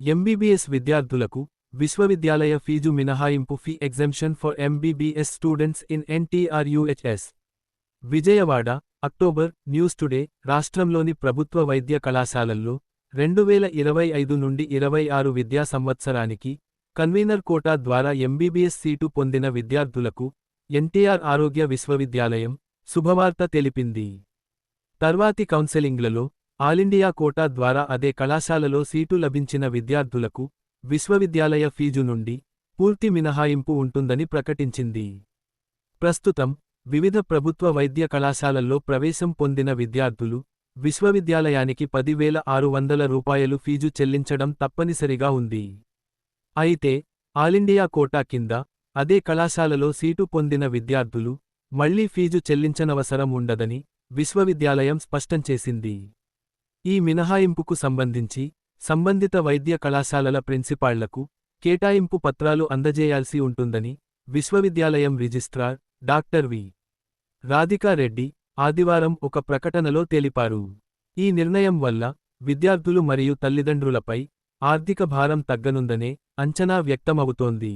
MBBS విద్యార్థులకు విశ్వవిద్యాలయ fee మినహాయింపు fee exemption for MBBS students in NTRUHS Vijayawada October news today రాష్ట్రంలోని ప్రభుత్వ వైద్య కళాశాలల్లో రెండు వేల ఇరవై ఐదు నుండి ఇరవై ఆరు విద్యా సంవత్సరానికి కన్వీనర్ కోటా ద్వారా ఎంబీబీఎస్ సీటు పొందిన విద్యార్థులకు ఎన్టీఆర్ ఆరోగ్య విశ్వవిద్యాలయం శుభవార్త తెలిపింది. తర్వాతి కౌన్సెలింగ్లలో ఆలిండియా కోటా ద్వారా అదే కళాశాలలో సీటు లభించిన విద్యార్థులకు విశ్వవిద్యాలయ ఫీజు నుండి పూర్తి మినహాయింపు ఉంటుందని ప్రకటించింది. ప్రస్తుతం వివిధ ప్రభుత్వ వైద్య కళాశాలల్లో ప్రవేశం పొందిన విద్యార్థులు విశ్వవిద్యాలయానికి పదివేల ఆరు వందల రూపాయలు ఫీజు చెల్లించడం తప్పనిసరిగా ఉంది. అయితే ఆలిండియా కోటా కింద అదే కళాశాలలో సీటు పొందిన విద్యార్థులు మళ్ళీ ఫీజు చెల్లించనవసరం ఉండదని విశ్వవిద్యాలయం స్పష్టం చేసింది. ఈ మినహాయింపుకు సంబంధించి సంబంధిత వైద్య కళాశాలల ప్రిన్సిపాళ్ళకు కేటాయింపు పత్రాలు అందజేయాల్సి ఉంటుందని విశ్వవిద్యాలయం రిజిస్ట్రార్ డాక్టర్ వి. రాధికారెడ్డి ఆదివారం ఒక ప్రకటనలో తెలిపారు. ఈ నిర్ణయం వల్ల విద్యార్థులు మరియు తల్లిదండ్రులపై ఆర్థిక భారం తగ్గనుందనే అంచనా వ్యక్తమవుతోంది.